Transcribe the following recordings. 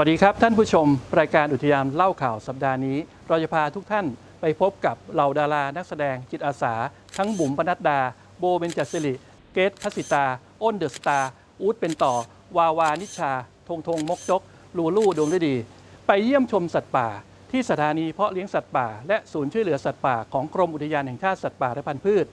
วัสดีครับท่านผู้ชม รายการอุทยานเล่าข่าวสัปดาห์นี้ เราจะพาทุกท่านไปพบกับเหล่าดารานักแสดงจิตอาสา ทั้งบุ๋มปนัดดา โบเบนจัสิริ เกตพัสิตา อ้นเดอะสตาร์อูดเป็นต่อ วาวานิชา ทงทงมกจก ลูลู่ดวงฤดี ไปเยี่ยมชมสัตว์ป่า ที่สถานีเพาะเลี้ยงสัตว์ป่า และศูนย์ช่วยเหลือสัตว์ป่าของกรมอุทยานแห่งชาติสัตว์ป่าและพันธุ์พืช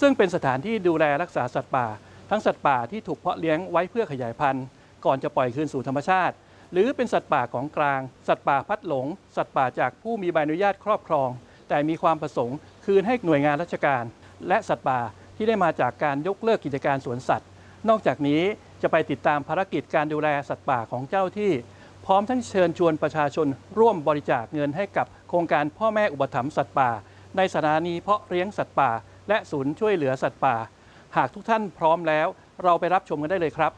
ซึ่งเป็นสถานที่ดูแลรักษาสัตว์ป่า ทั้งสัตว์ป่าที่ถูกเพาะเลี้ยงไว้เพื่อขยายพันธุ์ ก่อนจะปล่อยคืนสู่ธรรมชาติ หรือเป็นสัตว์ป่าของกลาง สัตว์ป่าพัดหลง สัตว์ป่าจากผู้มีใบอนุญาตครอบครอง แต่มีความประสงค์คืนให้หน่วยงานราชการ และสัตว์ป่าที่ได้มาจากการยกเลิกกิจการสวนสัตว์ นอกจากนี้จะไปติดตามภารกิจการดูแลสัตว์ป่าของเจ้าที่ พร้อมทั้งเชิญชวนประชาชนร่วมบริจาคเงินให้กับโครงการพ่อแม่อุปถัมภ์สัตว์ป่า ในสถานีเพาะเลี้ยงสัตว์ป่า และศูนย์ช่วยเหลือสัตว์ป่า หากทุกท่านพร้อมแล้ว เราไปรับชมกันได้เลยครับ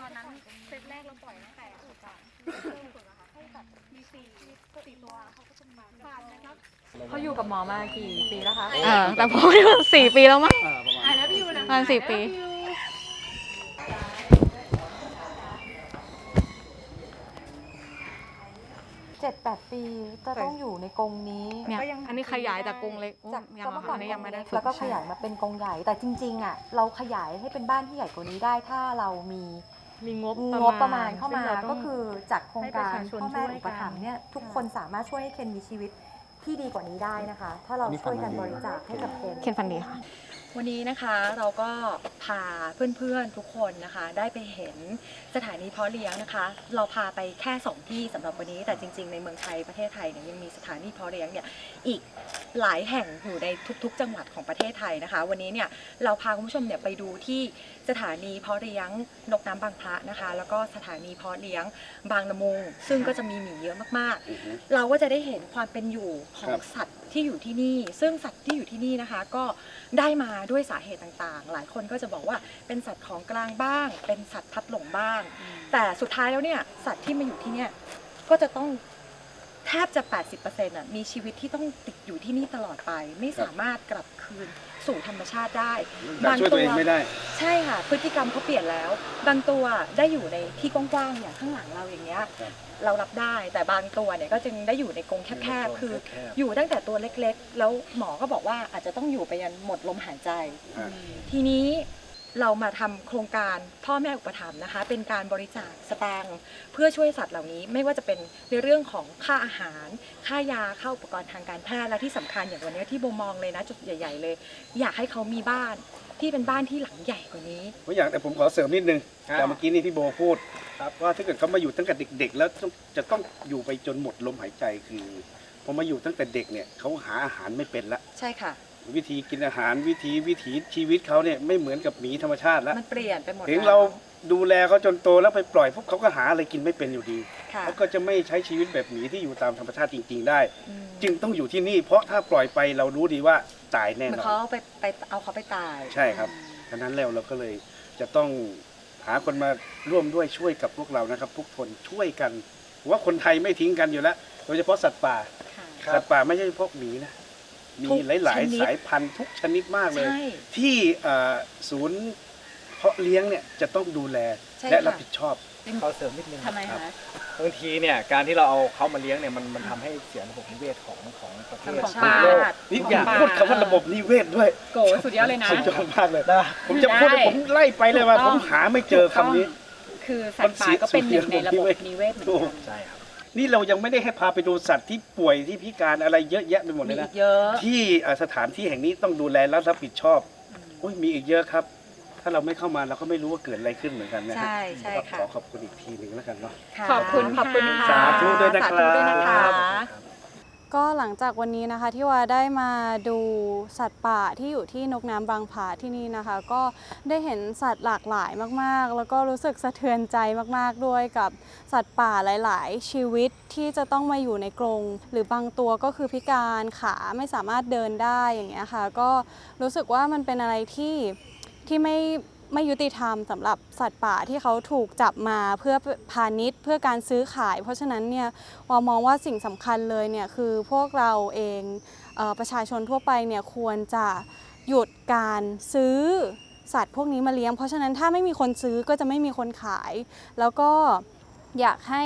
ตอนนั้นเซตแรกเราปล่อยตั้งแต่อุดอะให้แบบมีสี่สี่ตัวเขาก็จะมาผ่านนะครับ เขาอยู่กับหมอมากี่ปีแล้วคะเออแต่ผมว่าสี่ปีแล้วมั้งอ่าแล้วพี่ยูนะประมาณสี่ปี เจ็ดแปดปีจะต้องอยู่ในกรงนี้เนี่ยก็ยังอันนี้ขยายจากกรงเล็กจากยังก็เหรเมื่ออก่คะอนอันนี้ยังไม่ได้กรงฝึเล็กแล้วก็ขยายมาเป็นกรงใหญ่ แต่จริงๆอะเราขยายให้เป็นบ้านที่ใหญ่กว่านี้ได้ ถ้าเรามีมีงบงบประมาณเข้ามาซึ่งรต้ก็งคือจากโครงการให้ประชาชนพ่อแม่ช่วยอุปถัมภ์กันเนี่ยทุกคนสามารถช่วยให้เคนมีชีวิต ที่ดีกว่านี้ได้นะคะ ถ้าเราช่วยกันบริจาคให้กับเคน เคนฟันดีค่ะ วันนี้นะคะเราก็พาเพื่อนๆทุกคนนะคะ ได้ไปเห็นสถานีเพาะเลี้ยงนะคะ เราพาไปแค่ 2 ที่สำหรับวันนี้ แต่จริง ๆ ในเมืองไทยประเทศไทยเนี่ยยังมีสถานีเพาะเลี้ยงเนี่ยอีกหลายแห่งอยู่ในทุก ๆ จังหวัดของประเทศไทยนะคะ วันนี้เนี่ยเราพาคุณผู้ชมเนี่ยไปดูที่สถานีเพาะเลี้ยงนกน้ำบางพระนะคะ แล้วก็สถานีเพาะเลี้ยงบางละมุงซึ่งก็จะมีหมีเยอะมากๆ เราก็จะได้เห็นความเป็นอยู่ของสัตว์ ที่อยู่ที่นี่ ซึ่งสัตว์ที่อยู่ที่นี่นะคะ ก็ได้มาด้วยสาเหตุต่างๆ หลายคนก็จะบอกว่าเป็นสัตว์ของกลางบ้าง เป็นสัตว์พัดหลงบ้าง แต่สุดท้ายแล้วเนี่ยสัตว์ที่มาอยู่ที่เนี่ยก็จะต้อง แทบจะ 80%อะมีชีวิตที่ต้องติดอยู่ที่นี่ตลอดไป ไม่สามารถกลับคืนสู่ธรรมชาติได้แต่ช่วยตัวเองไม่ได้ ใช่ค่ะ พฤติกรรมเขาเปลี่ยนแล้ว บางตัวได้อยู่ในที่กว้างๆอย่างข้างหลังเราอย่างเงี้ยครับเรารับได้แต่บางตัวเนี่ยก็จึงได้อยู่ในกรงแคบๆ คือแคบอยู่ตั้งแต่ตัวเล็กๆ แล้วหมอก็บอกว่าอาจจะต้องอยู่ไปยันหมดลมหายใจอ่าทีนี้ เรามาทำโครงการพ่อแม่อุปถัมภ์นะคะ เป็นการบริจาคสตางค์เพื่อช่วยสัตว์เหล่านี้ไม่ว่าจะเป็นในเรื่องของค่าอาหาร ค่ายาค่าอุปกรณ์ทางการแพทย์และที่สำคัญอย่างวันนี้ที่โบมองเลยนะจุดใหญ่ ๆ เลย อยากให้เขามีบ้านที่เป็นบ้านที่หลังใหญ่กว่านี้ผมอยากแต่ผมขอเสริมนิดนึงครับแต่เมื่อกี้นี่พี่โบพูดครับว่าถ้าเกิดเขามาอยู่ตั้งแต่เด็ก ๆ แล้วต้องจะต้องอยู่ไปจนหมดลมหายใจคือพอมาอยู่ตั้งแต่เด็กเนี่ยเขาหาอาหารไม่เป็นละใช่ค่ะ วิธีกินอาหารวิธีวิถีชีวิตเขาเนี่ยไม่เหมือนกับหมีธรรมชาติแล้วมันเปลี่ยนไปหมดถึงแล้วเราดูแลเขาจนโตแล้วไปปล่อยพวกเขาก็หาอะไรกินไม่เป็นอยู่ดีค่ะเขาก็จะไม่ใช้ชีวิตแบบหมีที่อยู่ตามธรรมชาติจริง ๆ ได้อืมจึงต้องอยู่ที่นี่ เพราะถ้าปล่อยไปเรารู้ดีว่าตายแน่เหมือนนอเขานเอาไปไปเอาเขาไปตาย ใช่ครับฉะนั้นแล้วเราก็เลยจะต้องหาคนมาร่วมด้วยช่วยกับพวกเรานะครับ ทุกคนช่วยกันผมว่าคนไทยไม่ทิ้งกันอยู่แล้วโดยเฉพาะสัตว์ป่าค่ะสัตว์ป่าไม่ใช่เฉพาะหมีนะ มีทุกหลายชนิดๆสายพันธุ์ทุกชนิดมากเลย ใช่ ที่เอ่อศูนย์เพาะเลี้ยงเนี่ยจะต้องดูแลใช่และค่ะ รับผิดชอบขอเสริมนิดนึงทำไมครัคะบบางทีเนี่ยการที่เราเอาเขามาเลี้ยงเนี่ยมันมันทำให้เสียระบบนิเวศของของประเทศของของโลกป่านี่อยากพูดคำว่าระบบนิเวศด้วยโกสุดยอดเลยนะ สุดยอดมากเลย นะ ผมจะพูดได้ผมไล่ไปเลยว่า ถูกผต้องมหาไม่เจอคำนี้ คือสัตว์ป่าก็เป็นหนึ่งในระบบนิเวศเหมือนกันใช่ครับ นี่เรายังไม่ได้ให้พาไปดูสัตว์ที่ป่วยที่พิการอะไรเยอะแยะไปหมดเลมียอีนะกเยอะ ที่เอ่อสถานที่แห่งนี้ต้องดูแลและรับผิดชอบโอ้ยมีอีกเยอะครับ ถ้าเราไม่เข้ามาเราก็ไม่รู้ว่าเกิดอะไรขึ้นเหมือนกันนะฮะใช่ใช่ก็ค่ะขอขอบคุณอีกทีหนึ่งแล้วกันเนาะค่ะขอบคุณขอบคุณค่ะค่ะ สาธุด้วยนะครับ สาธุด้วยนะคะ ก็หลังจากวันนี้นะคะที่ว่าได้มาดูสัตว์ป่าที่อยู่ที่นกน้ำบางผาที่นี่นะคะ ก็ได้เห็นสัตว์หลากหลายมากๆ แล้วก็รู้สึกสะเทือนใจมากๆด้วยกับสัตว์ป่าหลาย ๆ ชีวิตที่จะต้องมาอยู่ในกรงหรือบางตัวก็คือพิการขาไม่สามารถเดินได้อย่างเงี้ยค่ะ ก็รู้สึกว่ามันเป็นอะไรที่ที่ไม่ ไม่ยุติธรรมสำหรับสัตว์ป่าที่เขาถูกจับมาเพื่อพาณิชย์ เพื่อการซื้อขาย เพราะฉะนั้นเนี่ยวามองว่าสิ่งสำคัญเลยเนี่ยคือพวกเราเองเออประชาชนทั่วไปเนี่ยควรจะหยุดการซื้อสัตว์พวกนี้มาเลี้ยง เพราะฉะนั้นถ้าไม่มีคนซื้อก็จะไม่มีคนขาย แล้วก็อยากให้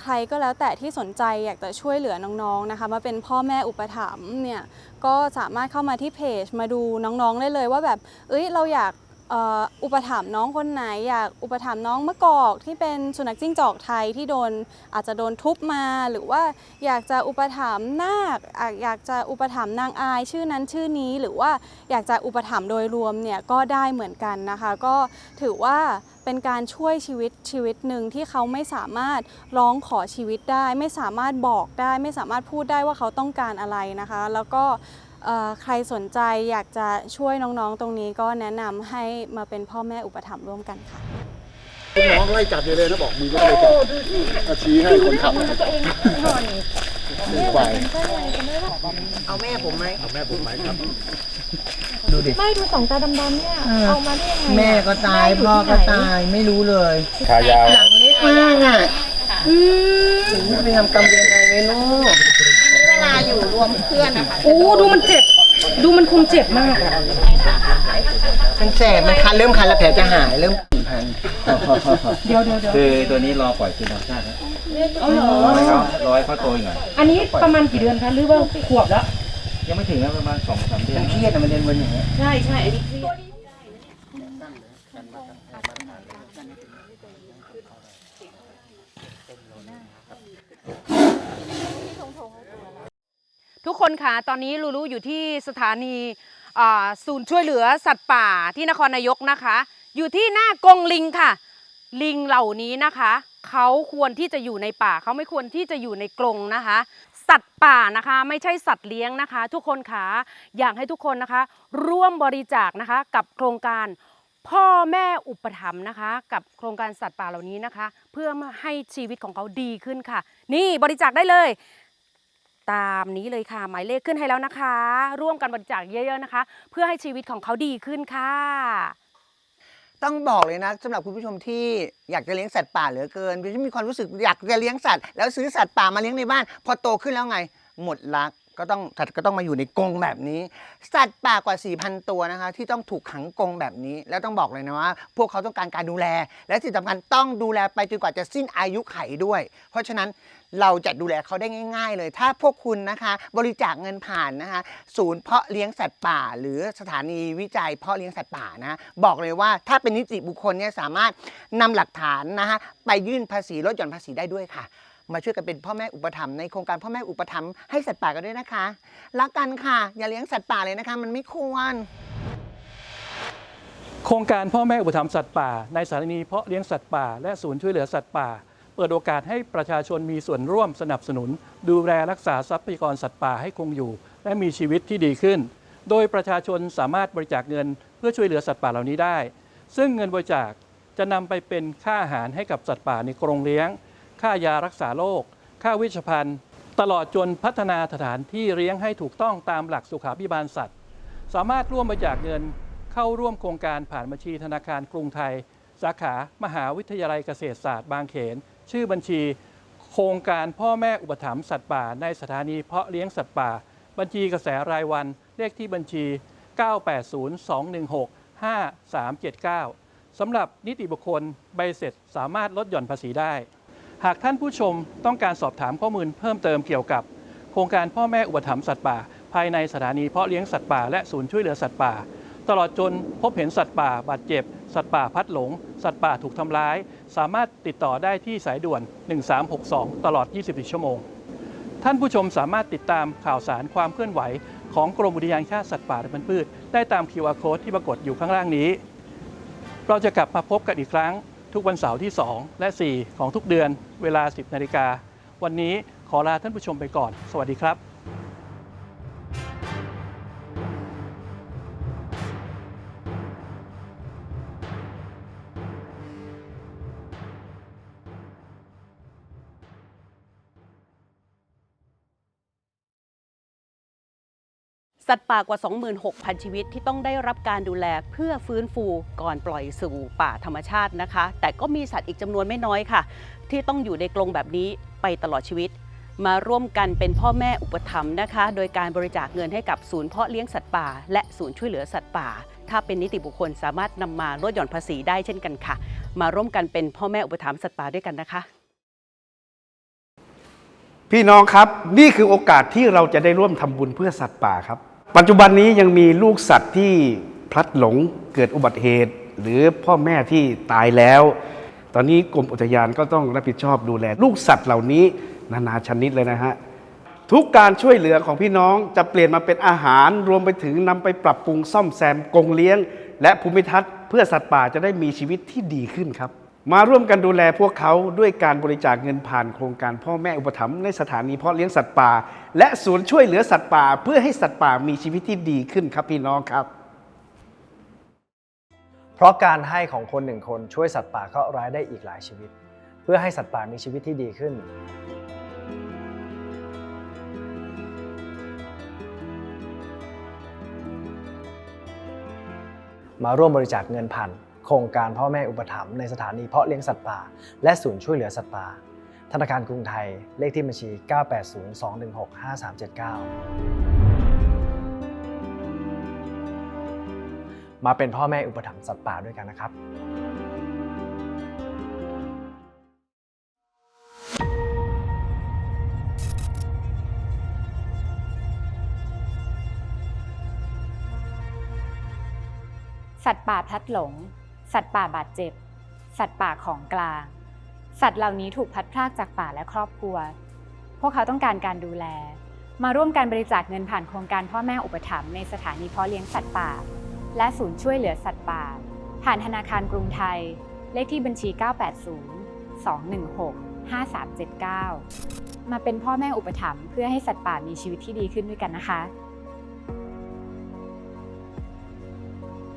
ใครก็แล้วแต่ที่สนใจอยากจะช่วยเหลือน้องๆนะคะมาเป็นพ่อแม่อุปถัมภ์เนี่ยก็สามารถเข้ามาที่เพจมาดูน้องๆได้เลยว่าแบบเอ้ยเราอยาก อุปถัมภ์น้องคนไหนอยากอุปถัมภ์น้องมะกอกที่เป็นสุนัขจิ้งจอกไทยที่โดนอาจจะโดนทุบมาหรือว่าอยากจะอุปถัมภ์นาคอยากจะอุปถัมภ์นางอายชื่อนั้นชื่อนี้หรือว่าอยากจะอุปถัมภ์โดยรวมเนี่ยก็ได้เหมือนกันนะคะ ก็ถือว่าเป็นการช่วยชีวิตชีวิตหนึ่งที่เขาไม่สามารถร้องขอชีวิตได้ ไม่สามารถบอกได้ ไม่สามารถพูดได้ว่าเขาต้องการอะไรนะคะ แล้วก็ ใครสนใจอยากจะช่วยน้องๆ ตรงนี้ก็แนะนำให้มาเป็นพ่อแม่อุปถัมภ์ร่วมกันค่ะ น้องไล่จับอยู่เลยนะบอกมือก็เลยจับเอาชี้ให้คนขับควายเอาแม่ผมไหมเอาแม่ผมไหมครับ ดูดิ ไม่ดูสองตาดำๆเนี่ย เอามาได้ยังไงแม่ก็ตายพ่อก็ตายไม่รู้เลยขายาวหลังเล็กมากอะอืมไปทำกรรมยังไงไม่รู้เวลา อยู่รวมเพื่อนนะคะโอ้ดูมันเจ็บ ดูมันคงเจ็บมากอะมันแสบมันคันเริ่มคันแล้วแผลจะหายเริ่มพันเดี๋ยวเดี๋ยวเดี๋ยวคือตัวนี้รอปล่อยคืนธรรมชาตินะเอาเหรอรอให้เขาโตอีกหน่อยอันนี้ประมาณกี่เดือนคะหรือว่าขวบแล้ว ยังไม่ถึงนะประมาณสองสามเดือมันนเครียดอะมันเดินวนอย่างเงี้ย ใช่ใช่อันนี้เครียด ทุกคนค่ะตอนนี้ลูลูอยู่ที่สถานีศูนย์ช่วยเหลือสัตว์ป่าที่นครนายกนะคะ อยู่ที่หน้ากรงลิงค่ะ ลิงเหล่านี้นะคะเขาควรที่จะอยู่ในป่าเขาไม่ควรที่จะอยู่ในกรงนะคะ สัตว์ป่านะคะไม่ใช่สัตว์เลี้ยงนะคะ ทุกคนค่ะอยากให้ทุกคนนะคะ ร่วมบริจาคนะคะกับโครงการพ่อแม่อุปถัมภ์นะคะ กับโครงการสัตว์ป่าเหล่านี้นะคะ เพื่อมาให้ชีวิตของเขาดีขึ้นค่ะ นี่บริจาคได้เลย ตามนี้เลยค่ะ หมายเลขขึ้นให้แล้วนะคะ ร่วมกันบริจาคเยอะๆนะคะ เพื่อให้ชีวิตของเขาดีขึ้นค่ะ ต้องบอกเลยนะสำหรับคุณผู้ชมที่อยากจะเลี้ยงสัตว์ป่าเหลือเกินที่มีความรู้สึกอยากจะเลี้ยงสัตว์แล้วซื้อสัตว์ป่ามาเลี้ยงในบ้าน พอโตขึ้นแล้วไง หมดรักก็ต้องสัตว์ก็ต้องมาอยู่ในกรงแบบนี้ สัตว์ป่ากว่า 4,000 ตัวนะคะ ที่ต้องถูกขังกรงแบบนี้ แล้วต้องบอกเลยนะว่า พวกเขาต้องการการดูแล และที่สำคัญต้องดูแลไปจนกว่าจะสิ้นอายุไขด้วย เพราะฉะนั้น เราจะดูแลเขาได้ง่าย ๆ เลย ถ้าพวกคุณนะคะบริจาคเงินผ่านนะคะศูนย์เพาะเลี้ยงสัตว์ป่า หรือสถานีวิจัยเพาะเลี้ยงสัตว์ป่านะบอกเลยว่าถ้าเป็นนิติบุคคลเนี่ยสามารถนำหลักฐานนะคะไปยื่นภาษีลดหย่อนภาษีได้ด้วยค่ะ มาช่วยกันเป็นพ่อแม่อุปถัมภ์ในโครงการพ่อแม่อุปถัมภ์ให้สัตว์ป่ากันด้วยนะคะรักกันค่ะ อย่าเลี้ยงสัตว์ป่าเลยนะคะ มันไม่ควรโครงการพ่อแม่อุปถัมภ์สัตว์ป่า ในสถานีเพาะเลี้ยงสัตว์ป่า และศูนย์ช่วยเหลือสัตว์ป่า เปิดโอกาสให้ประชาชนมีส่วนร่วมสนับสนุน ดูแลรักษาทรัพยากรสัตว์ป่าให้คงอยู่ และมีชีวิตที่ดีขึ้น โดยประชาชนสามารถบริจาคเงินเพื่อช่วยเหลือสัตว์ป่าเหล่านี้ได้ ซึ่งเงินบริจาคจะนำไปเป็นค่าอาหารให้กับสัตว์ป่าในกรงเลี้ยง ค่ายารักษาโรค ค่าวิชภัณฑ์ ตลอดจนพัฒนาสถานที่เลี้ยงให้ถูกต้องตามหลักสุขาภิบาลสัตว์ สามารถร่วมบริจาคเงินเข้าร่วมโครงการผ่านบัญชีธนาคารกรุงไทย สาขามหาวิทยาลัยเกษตรศาสตร์บางเขน ชื่อบัญชี โครงการพ่อแม่อุปถัมภ์สัตว์ป่า ในสถานีเพาะเลี้ยงสัตว์ป่า บัญชีกระแสรายวันเลขที่บัญชี 980-216-5379 สำหรับนิติบุคคลใบเสร็จสามารถลดหย่อนภาษีได้ หากท่านผู้ชมต้องการสอบถามข้อมูลเพิ่มเติมเกี่ยวกับ โครงการพ่อแม่อุปถัมภ์สัตว์ป่า ภายในสถานีเพาะเลี้ยงสัตว์ป่าและศูนย์ช่วยเหลือสัตว์ป่า ตลอดจนพบเห็นสัตว์ป่าบาดเจ็บ สัตว์ป่าพัดหลง สัตว์ป่าถูกทำร้าย สามารถติดต่อได้ที่สายด่วน 1362 ตลอด 24 ชั่วโมง ท่านผู้ชมสามารถติดตามข่าวสารความเคลื่อนไหว ของกรมอุทยานแห่งชาติสัตว์ป่าและพันธุ์พืช ได้ตาม QR code ที่ปรากฏอยู่ข้างล่างนี้ เราจะกลับมาพบกันอีกครั้ง ทุกวันเสาร์ที่ 2 และ 4 ของทุกเดือน เวลา 10 นาฬิกา วันนี้ขอลาท่านผู้ชมไปก่อน สวัสดีครับ สัตว์ป่ากว่า 26,000 ชีวิตที่ต้องได้รับการดูแลเพื่อฟื้นฟูก่อนปล่อยสู่ป่าธรรมชาตินะคะ แต่ก็มีสัตว์อีกจำนวนไม่น้อยค่ะ ที่ต้องอยู่ในกรงแบบนี้ไปตลอดชีวิต มาร่วมกันเป็นพ่อแม่อุปถัมภ์นะคะ โดยการบริจาคเงินให้กับศูนย์เพาะเลี้ยงสัตว์ป่า และศูนย์ช่วยเหลือสัตว์ป่า ถ้าเป็นนิติบุคคลสามารถนำมาลดหย่อนภาษีได้เช่นกันค่ะ มาร่วมกันเป็นพ่อแม่อุปถัมภ์สัตว์ป่าด้วยกันนะคะพี่น้องครับนี่คือโอกาสที่เราจะได้ร่วมทำบุญเพื่อสัตว์ป่าครับ ปัจจุบันนี้ยังมีลูกสัตว์ที่พลัดหลงเกิดอุบัติเหตุ หรือพ่อแม่ที่ตายแล้ว ตอนนี้กรมอุทยานก็ต้องรับผิดชอบดูแล ลูกสัตว์เหล่านี้นานาชนิดเลยนะฮะทุกการช่วยเหลือของพี่น้องจะเปลี่ยนมาเป็นอาหารรวมไปถึงนำไปปรับปรุงซ่อมแซมกรงเลี้ยง และภูมิทัศน์เพื่อสัตว์ป่าจะได้มีชีวิตที่ดีขึ้นครับ มาร่วมกันดูแลพวกเขาด้วยการบริจาคเงินผ่านโครงการพ่อแม่อุปถัมภ์ในสถานีเพาะเลี้ยงสัตว์ป่า และศูนย์ช่วยเหลือสัตว์ป่า เพื่อให้สัตว์ป่ามีชีวิตที่ดีขึ้นครับพี่น้องครับ เพราะการให้ของคนหนึ่งคนช่วยสัตว์ป่าเคราะห์ร้ายได้อีกหลายชีวิต เพื่อให้สัตว์ป่ามีชีวิตที่ดีขึ้น มาร่วมบริจาคเงินผ่าน โครงการพ่อแม่อุปถัมภ์ในสถานีเพาะเลี้ยงสัตว์ป่า และศูนย์ช่วยเหลือสัตว์ป่า ธนาคารกรุงไทย เลขที่บัญชี 980-216-5379 มาเป็นพ่อแม่อุปถัมภ์สัตว์ป่าด้วยกันนะครับสัตว์ป่าพลัดหลง สัตว์ป่าบาดเจ็บ สัตว์ป่าของกลาง สัตว์เหล่านี้ถูกพัดพรากจากป่าและครอบครัว พวกเขาต้องการการดูแล มาร่วมการบริจาคเงินผ่านโครงการพ่อแม่อุปถัมภ์ในสถานีเพาะเลี้ยงสัตว์ป่า และศูนย์ช่วยเหลือสัตว์ป่า ผ่านธนาคารกรุงไทย เลขที่บัญชี 980 216 5379 มาเป็นพ่อแม่อุปถัมภ์เพื่อให้สัตว์ป่ามีชีวิตที่ดีขึ้นด้วยกันนะคะ